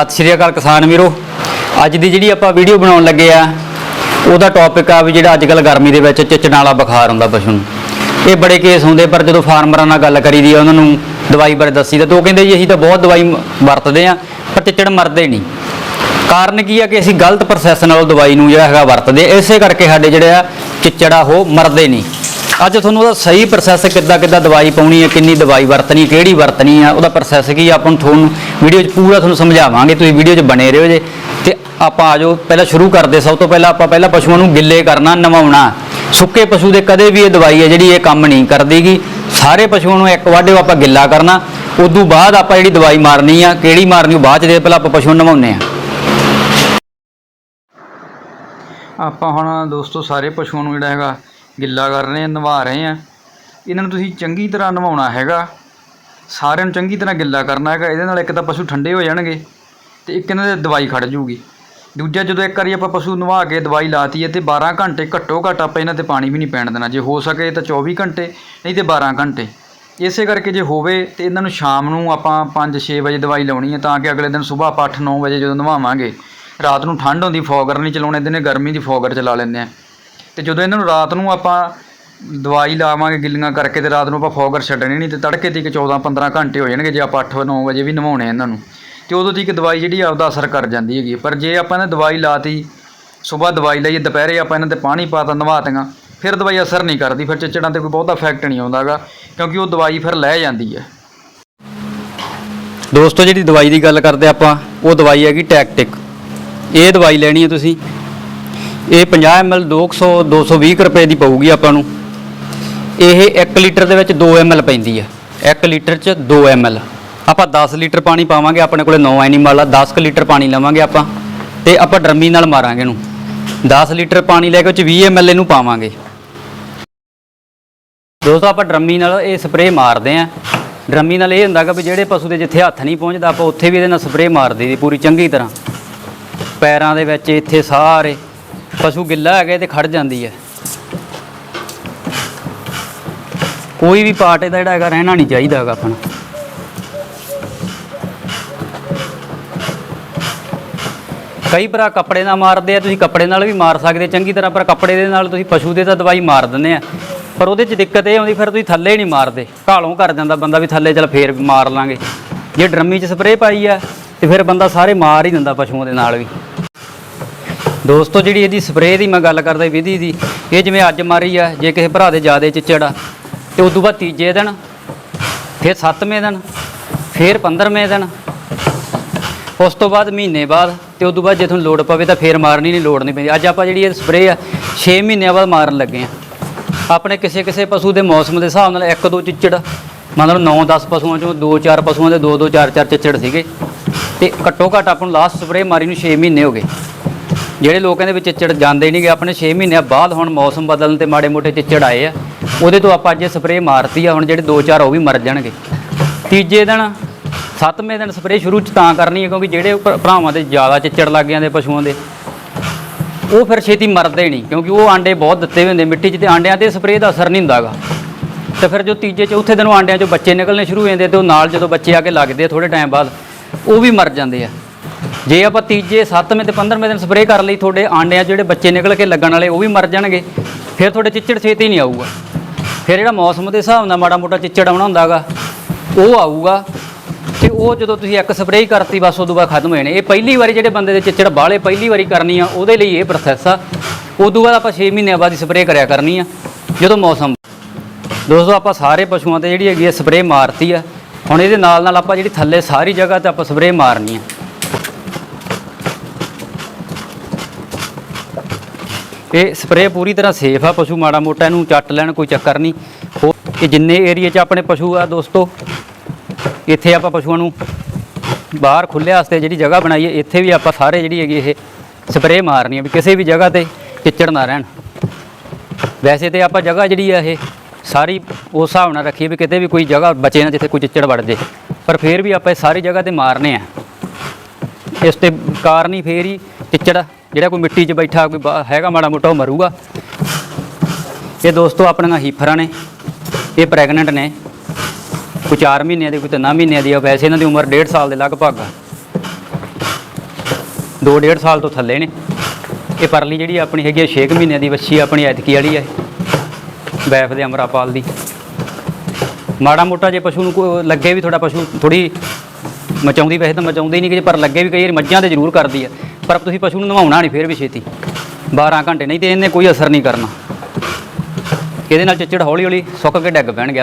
ਸਤਿ ਸ਼੍ਰੀ ਅਕਾਲ ਕਿਸਾਨ ਵੀਰੋ। ਅੱਜ ਦੀ ਜਿਹੜੀ ਆਪਾਂ ਵੀਡੀਓ ਬਣਾਉਣ ਲੱਗੇ ਆ, ਉਹਦਾ ਟੌਪਿਕ ਆ ਵੀ ਜਿਹੜਾ ਅੱਜ ਕੱਲ ਗਰਮੀ ਦੇ ਵਿੱਚ ਚਿਚੜਾਂ ਵਾਲਾ ਬੁਖਾਰ ਹੁੰਦਾ ਪਸ਼ੂ ਨੂੰ। ਇਹ ਬੜੇ ਕੇਸ ਹੁੰਦੇ, ਪਰ ਜਦੋਂ ਫਾਰਮਰਾਂ ਨਾਲ ਗੱਲ ਕਰੀਦੀ ਆ, ਉਹਨਾਂ ਨੂੰ ਦਵਾਈ ਬਾਰੇ ਦੱਸੀ ਤਾਂ ਉਹ ਕਹਿੰਦੇ ਜੀ ਅਸੀਂ ਤਾਂ ਬਹੁਤ ਦਵਾਈ ਵਰਤਦੇ ਆ, ਪਰ ਚਿਚੜ ਮਰਦੇ ਨਹੀਂ। ਕਾਰਨ ਕੀ ਆ ਕਿ ਅਸੀਂ ਗਲਤ ਪ੍ਰੋਸੈਸ ਨਾਲ ਦਵਾਈ ਨੂੰ ਜਿਹੜਾ ਹੈਗਾ ਵਰਤਦੇ ਇਸੇ ਕਰਕੇ ਸਾਡੇ ਜਿਹੜੇ ਆ ਚਿਚੜ ਆ ਉਹ ਮਰਦੇ ਨਹੀਂ। ਅੱਜ ਤੁਹਾਨੂੰ ਉਹਦਾ ਸਹੀ ਪ੍ਰੋਸੈਸ ਕਿੱਦਾਂ ਕਿੱਦਾਂ ਦਵਾਈ ਪਾਉਣੀ ਹੈ, ਕਿੰਨੀ ਦਵਾਈ ਵਰਤਣੀ ਕਿਹੜੀ ਵਰਤਣੀ ਆ ਉਹਦਾ ਪ੍ਰੋਸੈਸ ਕੀ ਆਪਾਂ ਨੂੰ ਤੁਹਾਨੂੰ ਵੀਡੀਓ 'ਚ ਪੂਰਾ ਤੁਹਾਨੂੰ ਸਮਝਾਵਾਂਗੇ, ਤੁਸੀਂ ਵੀਡੀਓ 'ਚ ਬਣੇ ਰਹੋ ਜੇ। ਤੇ ਆਪਾਂ ਆਜੋ ਪਹਿਲਾਂ ਸ਼ੁਰੂ ਕਰਦੇ, ਸਭ ਤੋਂ ਪਹਿਲਾਂ ਆਪਾਂ ਪਹਿਲਾਂ ਪਸ਼ੂਆਂ ਨੂੰ ਗਿੱਲੇ ਕਰਨਾ, ਨਵਾਉਣਾ। ਸੁੱਕੇ ਪਸ਼ੂ ਦੇ ਕਦੇ ਵੀ ਇਹ ਦਵਾਈ ਹੈ ਜਿਹੜੀ ਇਹ ਕੰਮ ਨਹੀਂ ਕਰਦੀਗੀ। ਸਾਰੇ ਪਸ਼ੂਆਂ ਨੂੰ ਇੱਕ ਵਾਢੇ ਆਪਾਂ ਗਿੱਲਾ ਕਰਨਾ, ਉਦੋਂ ਬਾਅਦ ਆਪਾਂ ਜਿਹੜੀ ਦਵਾਈ ਮਾਰਨੀ ਆ, ਕਿਹੜੀ ਮਾਰਨੀ, ਉਹ ਬਾਅਦ ਚ ਦੇ ਪਹਿਲਾਂ ਆਪਾਂ ਪਸ਼ੂ ਨੂੰ ਨਵਾਉਣੇ ਆ ਆਪਾਂ ਹੁਣ ਦੋਸਤੋ ਸਾਰੇ ਪਸ਼ੂਆਂ ਨੂੰ ਜਿਹੜਾ ਹੈਗਾ ਗਿੱਲਾ ਕਰ ਰਹੇ ਆ ਨਵਾ ਰਹੇ ਆ। ਇਹਨਾਂ ਨੂੰ ਤੁਸੀਂ ਚੰਗੀ ਤਰ੍ਹਾਂ ਨਵਾਉਣਾ ਹੈਗਾ। ਸਾਰਿਆਂ ਨੂੰ ਚੰਗੀ ਤਰ੍ਹਾਂ ਗਿੱਲਾ ਕਰਨਾ ਹੈਗਾ। ਇਹਦੇ ਨਾਲ ਇੱਕ ਤਾਂ ਪਸ਼ੂ ਠੰਡੇ ਹੋ ਜਾਣਗੇ ਤੇ ਇੱਕ ਇਹਨਾਂ ਦੇ ਦਵਾਈ ਖੜ ਜੂਗੀ ਦੂਜਾ, ਜਦੋਂ ਇੱਕ ਵਾਰੀ ਆਪਾਂ ਪਸ਼ੂ ਨਵਾ ਕੇ ਦਵਾਈ ਲਾਤੀ ਹੈ ਤੇ 12 ਘੰਟੇ ਘੱਟੋ ਘੱਟ ਆਪਾਂ ਇਹਨਾਂ ਤੇ ਪਾਣੀ ਵੀ ਨਹੀਂ ਪੈਣ ਦੇਣਾ। ਜੇ ਹੋ ਸਕੇ ਤਾਂ 24 ਘੰਟੇ, ਨਹੀਂ ਤੇ 12 ਘੰਟੇ। ਇਸੇ ਕਰਕੇ ਜੇ ਹੋਵੇ ਤੇ ਇਹਨਾਂ ਨੂੰ ਸ਼ਾਮ ਨੂੰ ਆਪਾਂ 5-6 ਵਜੇ ਦਵਾਈ ਲਾਉਣੀ ਹੈ ਤਾਂ ਕਿ ਅਗਲੇ ਦਿਨ ਸਵੇਰ ਆਪਾਂ 8-9 ਵਜੇ ਜਦੋਂ ਨਵਾਵਾਂਗੇ ਰਾਤ ਨੂੰ ਠੰਡ ਹੁੰਦੀ, ਫੋਗਰ ਨਹੀਂ ਚਲਾਉਣੇ, ਦਿਨੇ ਗਰਮੀ ਦੀ ਫੋਗਰ ਚਲਾ ਲੈਂਦੇ ਆ ਤੇ ਜਦੋਂ ਇਹਨਾਂ ਨੂੰ ਰਾਤ ਨੂੰ ਆਪਾਂ ਦਵਾਈ ਲਾਵਾਂਗੇ ਗਿੱਲੀਆਂ ਕਰਕੇ ਤੇ ਰਾਤ ਨੂੰ ਆਪਾਂ ਫੋਗਰ ਛੱਡਣੀ ਨਹੀਂ, ਤੇ ਤੜਕੇ ਤੀਕ 14-15 ਘੰਟੇ ਹੋ ਜਾਣਗੇ ਜੇ ਆਪਾਂ 8-9 ਵਜੇ ਵੀ ਨਵਾਉਣੇ ਇਹਨਾਂ ਨੂੰ। ਤੇ ਉਦੋਂ ਤੀਕ ਦਵਾਈ ਜਿਹੜੀ ਆਪਦਾ ਅਸਰ ਕਰ ਜਾਂਦੀ ਹੈਗੀ। ਪਰ ਜੇ ਆਪਾਂ ਇਹਨਾਂ ਦਵਾਈ ਲਾਤੀ, ਸਵੇਰ ਦਵਾਈ ਲਈਏ ਦੁਪਹਿਰੇ ਆਪਾਂ ਇਹਨਾਂ ਤੇ ਪਾਣੀ ਪਾਤਾ ਨਵਾਤੀਆਂ ਫਿਰ ਦਵਾਈ ਅਸਰ ਨਹੀਂ ਕਰਦੀ। ਫਿਰ ਚਿੱਚੜਾਂ ਤੇ ਕੋਈ ਬਹੁਤਾ ਇਫੈਕਟ ਨਹੀਂ ਆਉਂਦਾਗਾ ਕਿਉਂਕਿ ਉਹ ਦਵਾਈ ਫਿਰ ਲੈ ਜਾਂਦੀ ਹੈ। ਦੋਸਤੋ, ਜਿਹੜੀ ਦਵਾਈ ਦੀ ਗੱਲ ਕਰਦੇ ਆਪਾਂ, ਉਹ ਦਵਾਈ ਹੈਗੀ ਟੈਕਟਿਕ। ਇਹ ਦਵਾਈ ਲੈਣੀ ਹੈ ਤੁਸੀਂ। ਇਹ 50 ml 200 220 ਕੁ ਰੁਪਏ ਦੀ ਪਊਗੀ ਆਪਾਂ ਨੂੰ। ਇਹ 1 ਲੀਟਰ ਦੇ ਵਿੱਚ 2 ml ਪੈਂਦੀ ਹੈ 1 ਲੀਟਰ 'ਚ 2 ml ਆਪਾਂ 10 ਲੀਟਰ ਪਾਣੀ ਪਾਵਾਂਗੇ, ਆਪਣੇ ਕੋਲੇ 9 ਐਨੀਮਲ ਆ 10 ਕੁ ਲੀਟਰ ਪਾਣੀ ਲਵਾਂਗੇ ਆਪਾਂ ਤੇ ਆਪਾਂ ਡਰਮੀ ਨਾਲ ਮਾਰਾਂਗੇ ਇਹਨੂੰ। 10 ਲੀਟਰ ਪਾਣੀ ਲੈ ਕੇ ਉਹ 'ਚ 20 ml ਇਹਨੂੰ ਪਾਵਾਂਗੇ। ਦੋਸਤੋ, ਆਪਾਂ ਡਰਮੀ ਨਾਲ ਇਹ ਸਪਰੇਅ ਮਾਰਦੇ ਆਂ। ਡਰਮੀ ਨਾਲ ਇਹ ਹੁੰਦਾਗਾ ਵੀ ਜਿਹੜੇ ਪਸ਼ੂ ਦੇ ਜਿੱਥੇ ਹੱਥ ਨਹੀਂ ਪਹੁੰਚਦਾ, ਆਪਾਂ ਉੱਥੇ ਵੀ ਇਹਦੇ ਨਾਲ ਸਪਰੇਅ ਮਾਰ ਦਈਦੀ ਪੂਰੀ ਚੰਗੀ ਤਰ੍ਹਾਂ। ਪੈਰਾਂ ਦੇ ਵਿੱਚ ਇੱਥੇ ਸਾਰੇ ਪਸ਼ੂ ਗਿੱਲਾ ਹੈਗਾ ਤੇ ਖੜ ਜਾਂਦੀ ਹੈ। ਕੋਈ ਵੀ ਪਾਰਟ ਇਹਦਾ ਜਿਹੜਾ ਹੈਗਾ ਰਹਿਣਾ ਨਹੀਂ ਚਾਹੀਦਾ ਹੈਗਾ ਆਪਣਾ ਕਈ ਭਰਾ ਕੱਪੜੇ ਨਾਲ ਮਾਰਦੇ ਆ, ਤੁਸੀਂ ਕੱਪੜੇ ਨਾਲ ਵੀ ਮਾਰ ਸਕਦੇ, ਚੰਗੀ ਤਰ੍ਹਾਂ ਪਰ ਕੱਪੜੇ ਦੇ ਨਾਲ ਤੁਸੀਂ ਪਸ਼ੂ ਦੇ ਤਾਂ ਦਵਾਈ ਮਾਰ ਦਿੰਦੇ ਆ। ਪਰ ਉਹਦੇ 'ਚ ਦਿੱਕਤ ਇਹ ਆਉਂਦੀ, ਫਿਰ ਤੁਸੀਂ ਥੱਲੇ ਨਹੀਂ ਮਾਰਦੇ। ਘਾਲੋਂ ਕਰ ਜਾਂਦਾ ਬੰਦਾ ਵੀ ਥੱਲੇ, ਚੱਲ ਫੇਰ ਮਾਰ ਲਾਂਗੇ। ਜੇ ਡਰਮੀ 'ਚ ਸਪਰੇਅ ਪਾਈ ਆ, ਤੇ ਫਿਰ ਬੰਦਾ ਸਾਰੇ ਮਾਰ ਹੀ ਦਿੰਦਾ ਪਸ਼ੂਆਂ ਦੇ ਨਾਲ ਵੀ। ਦੋਸਤੋ, ਜਿਹੜੀ ਇਹਦੀ ਸਪਰੇਅ ਦੀ ਮੈਂ ਗੱਲ ਕਰਦਾ ਵਿਧੀ ਦੀ, ਇਹ ਜਿਵੇਂ ਅੱਜ ਮਾਰੀ ਆ, ਜੇ ਕਿਸੇ ਭਰਾ ਦੇ ਜ਼ਿਆਦੇ ਚਿੱਚੜ ਆ, ਤੇ ਤੋਂ ਬਾਅਦ ਤੀਜੇ ਦਿਨ, ਫਿਰ 7ਵੇਂ ਦਿਨ, ਫਿਰ 15ਵੇਂ ਦਿਨ, ਉਸ ਤੋਂ ਬਾਅਦ ਮਹੀਨੇ ਬਾਅਦ, ਤੇ ਤੋਂ ਬਾਅਦ ਜੇ ਤੁਹਾਨੂੰ ਲੋੜ ਪਵੇ ਤਾਂ ਫੇਰ ਮਾਰਨੀ ਨਹੀਂ, ਲੋੜ ਨਹੀਂ ਪੈਂਦੀ। ਅੱਜ ਆਪਾਂ ਜਿਹੜੀ ਇਹ ਸਪਰੇਅ ਆ 6 ਮਹੀਨਿਆਂ ਬਾਅਦ ਮਾਰਨ ਲੱਗੇ ਆ। ਆਪਣੇ ਕਿਸੇ ਕਿਸੇ ਪਸ਼ੂ ਦੇ ਮੌਸਮ ਦੇ ਹਿਸਾਬ ਨਾਲ ਇੱਕ ਦੋ ਚਿੱਚੜ, ਮਤਲਬ 9-10 ਪਸ਼ੂਆਂ ਚੋਂ 2-4 ਪਸ਼ੂਆਂ ਦੇ 2-2 4-4 ਚਿੱਚੜ ਸੀਗੇ। ਤੇ ਘੱਟੋ ਘੱਟ ਆਪਾਂ ਨੂੰ ਲਾਸਟ ਸਪਰੇਅ ਮਾਰੀ ਨੂੰ 6 ਮਹੀਨੇ ਹੋ ਗਏ। ਜਿਹੜੇ ਲੋਕਾਂ ਦੇ ਵਿੱਚ ਚਿੱਚੜ ਜਾਂਦੇ ਨਹੀਂਗੇ ਆਪਣੇ 6 ਮਹੀਨਿਆਂ ਬਾਅਦ ਹੁਣ ਮੌਸਮ ਬਦਲਣ ਤੇ ਮਾੜੇ ਮੋਟੇ ਚਿੱਚੜ ਆਏ ਆ। ਉਹਦੇ ਤੋਂ ਆਪਾਂ ਅੱਜ ਸਪਰੇਅ ਮਾਰਤੀ ਆ, ਹੁਣ ਜਿਹੜੇ 2-4 ਉਹ ਵੀ ਮਰ ਜਾਣਗੇ। ਤੀਜੇ ਦਿਨ, ਸੱਤਵੇਂ ਦਿਨ ਸਪਰੇਅ ਸ਼ੁਰੂ ਚ ਤਾਂ ਕਰਨੀ ਹੈ ਕਿਉਂਕਿ ਜਿਹੜੇ ਭਰਾਵਾਂ ਦੇ ਜ਼ਿਆਦਾ ਚਿੱਚੜ ਲੱਗ ਜਾਂਦੇ ਪਸ਼ੂਆਂ ਦੇ, ਉਹ ਫਿਰ ਛੇਤੀ ਮਰਦੇ ਨਹੀਂ, ਕਿਉਂਕਿ ਉਹ ਆਂਡੇ ਬਹੁਤ ਦਿੱਤੇ ਹੋਏ ਹੁੰਦੇ ਮਿੱਟੀ 'ਚ ਤੇ ਆਂਡਿਆਂ ਤੇ ਸਪਰੇਅ ਦਾ ਅਸਰ ਨਹੀਂ ਹੁੰਦਾਗਾ। ਤੇ ਫਿਰ ਜੋ ਤੀਜੇ, ਚੌਥੇ ਦਿਨ ਉਹ ਆਂਡਿਆਂ 'ਚੋਂ ਬੱਚੇ ਨਿਕਲਣੇ ਸ਼ੁਰੂ ਹੋ ਜਾਂਦੇ ਤੇ ਉਹ ਨਾਲ ਜਦੋਂ ਬੱਚੇ ਆ ਕੇ ਲੱਗਦੇ ਆ ਥੋੜੇ ਟਾਈਮ ਬਾਅਦ, ਉਹ ਵੀ ਮਰ ਜਾਂਦੇ ਆ। ਜੇ ਆਪਾਂ ਤੀਜੇ 7ਵੇਂ ਤੇ 15ਵੇਂ ਦਿਨ ਸਪਰੇਅ ਕਰ ਲਈ ਤੁਹਾਡੇ ਆਂਡਿਆਂ 'ਚ ਜਿਹੜੇ ਬੱਚੇ ਨਿਕਲ ਕੇ ਲੱਗਣ ਵਾਲੇ, ਉਹ ਵੀ ਮਰ ਜਾਣਗੇ। ਫਿਰ ਤੁਹਾਡੇ ਚਿੱਚੜ ਛੇਤੀ ਨਹੀਂ ਆਊਗਾ। ਫਿਰ ਜਿਹੜਾ ਮੌਸਮ ਦੇ ਹਿਸਾਬ ਨਾਲ ਮਾੜਾ ਮੋਟਾ ਚਿੱਚੜ ਆਉਣਾ ਹੁੰਦਾਗਾ, ਉਹ ਆਊਗਾ। ਤੇ ਉਹ ਜਦੋਂ ਤੁਸੀਂ ਇੱਕ ਸਪਰੇਅ ਕਰਤੀ, ਬਸ ਉਦੋਂ ਬਾਅਦ ਖਤਮ ਹੋ ਜਾਣੇ। ਇਹ ਪਹਿਲੀ ਵਾਰੀ ਜਿਹੜੇ ਬੰਦੇ ਦੇ ਚਿੱਚੜ ਬਾਹਲੇ ਪਹਿਲੀ ਵਾਰੀ ਕਰਨੀ ਆ, ਉਹਦੇ ਲਈ ਇਹ ਪ੍ਰੋਸੈਸ ਆ। ਉਦੋਂ ਬਾਅਦ ਆਪਾਂ 6 ਮਹੀਨਿਆਂ ਬਾਅਦ ਹੀ ਸਪਰੇਅ ਕਰਿਆ ਕਰਨੀ ਆ, ਜਦੋਂ ਮੌਸਮ। ਦੋਸਤੋ, ਆਪਾਂ ਸਾਰੇ ਪਸ਼ੂਆਂ ਤੇ ਜਿਹੜੀ ਹੈਗੀ ਆ ਸਪਰੇਅ ਮਾਰਤੀ ਆ। ਹੁਣ ਇਹਦੇ ਨਾਲ ਨਾਲ ਆਪਾਂ ਜਿਹੜੀ ਥੱਲੇ ਸਾਰੀ ਜਗ੍ਹਾ ਤੇ ਆਪਾਂ ਸਪਰੇਅ ਮਾਰਨੀ ਆ। ਇਹ ਸਪਰੇਅ ਪੂਰੀ ਤਰ੍ਹਾਂ ਸੇਫ ਆ, ਪਸ਼ੂ ਮਾੜਾ ਮੋਟਾ ਇਹਨੂੰ ਚੱਟ ਲੈਣ ਕੋਈ ਚੱਕਰ ਨਹੀਂ। ਹੋਰ ਇਹ ਜਿੰਨੇ ਏਰੀਆ 'ਚ ਆਪਣੇ ਪਸ਼ੂ ਆ ਦੋਸਤੋ, ਇੱਥੇ ਆਪਾਂ ਪਸ਼ੂਆਂ ਨੂੰ ਬਾਹਰ ਖੁੱਲੇ ਵਾਸਤੇ ਜਿਹੜੀ ਜਗ੍ਹਾ ਬਣਾਈ ਹੈ, ਇੱਥੇ ਵੀ ਆਪਾਂ ਸਾਰੇ ਜਿਹੜੀ ਹੈਗੀ ਇਹ ਸਪਰੇਅ ਮਾਰਨੀ ਹੈ ਵੀ ਕਿਸੇ ਵੀ ਜਗ੍ਹਾ ਤੇ ਚਿੱਚੜ ਨਾ ਰਹਿਣ। ਵੈਸੇ ਤੇ ਆਪਾਂ ਜਗ੍ਹਾ ਜਿਹੜੀ ਆ ਇਹ ਸਾਰੀ ਉਸ ਹਿਸਾਬ ਨਾਲ ਰੱਖੀਏ ਵੀ ਕਿਤੇ ਵੀ ਕੋਈ ਜਗ੍ਹਾ ਬਚੇ ਨਾ ਜਿੱਥੇ ਕੋਈ ਚਿੱਚੜ ਵੜ ਜੇ। ਪਰ ਫਿਰ ਵੀ ਆਪਾਂ ਇਹ ਸਾਰੀ ਜਗ੍ਹਾ ਤੇ ਮਾਰਨੇ ਆ। ਇਸ ਤੇ ਕਾਰਨ ਹੀ ਫੇਰ ਹੀ ਚਿੱਚੜ ਜਿਹੜਾ ਕੋਈ ਮਿੱਟੀ 'ਚ ਬੈਠਾ, ਕੋਈ ਬਾ- ਹੈਗਾ ਮਾੜਾ ਮੋਟਾ, ਉਹ ਮਰੂਗਾ। ਇਹ ਦੋਸਤੋ ਆਪਣੀਆਂ ਹੀਫਰਾਂ ਨੇ, ਇਹ ਪ੍ਰੈਗਨੈਂਟ ਨੇ। ਕੋਈ 4 ਮਹੀਨਿਆਂ ਦੀ, ਕੋਈ 3 ਮਹੀਨਿਆਂ ਦੀ ਆ ਵੈਸੇ ਇਹਨਾਂ ਦੀ ਉਮਰ 1.5 ਸਾਲ ਦੇ ਲਗਭਗ। ਆ ਦੋ ਡੇਢ ਸਾਲ ਤੋਂ ਥੱਲੇ ਨੇ। ਇਹ ਪਰਲੀ ਜਿਹੜੀ ਆਪਣੀ ਹੈਗੀ ਆ 6 ਮਹੀਨਿਆਂ ਦੀ ਵੱਛੀ ਆਪਣੀ ਐਤਕੀ ਵਾਲੀ ਹੈ ਬੈਫ ਦੇ ਅਮਰਾਪਾਲ ਦੀ। ਮਾੜਾ ਮੋਟਾ ਜੇ ਪਸ਼ੂ ਨੂੰ ਕੋਈ ਲੱਗੇ ਵੀ ਤੁਹਾਡਾ ਪਸ਼ੂ ਥੋੜੀ ਮਚਾਉਂਦੀ ਵੈਸੇ ਤਾਂ ਮਚਾਉਂਦੀ ਨਹੀਂ ਕਿ ਪਰ ਲੱਗੇ ਵੀ ਕਈ ਵਾਰੀ ਮੱਝਾਂ ਤੇ ਜ਼ਰੂਰ ਕਰਦੀ ਹੈ ਪਰ ਤੁਸੀਂ ਪਸ਼ੂ ਨੂੰ ਨਵਾਉਣਾ ਨਹੀਂ, ਫਿਰ ਵੀ ਛੇਤੀ। 12 ਘੰਟੇ ਨਹੀਂ ਤੇ ਇਹਨੇ ਕੋਈ ਅਸਰ ਨਹੀਂ ਕਰਨਾ। ਇਹਦੇ ਨਾਲ ਚਿੱਚੜ ਹੌਲੀ ਹੌਲੀ ਸੁੱਕ ਕੇ ਡਿੱਗ ਪੈਣਗੇ।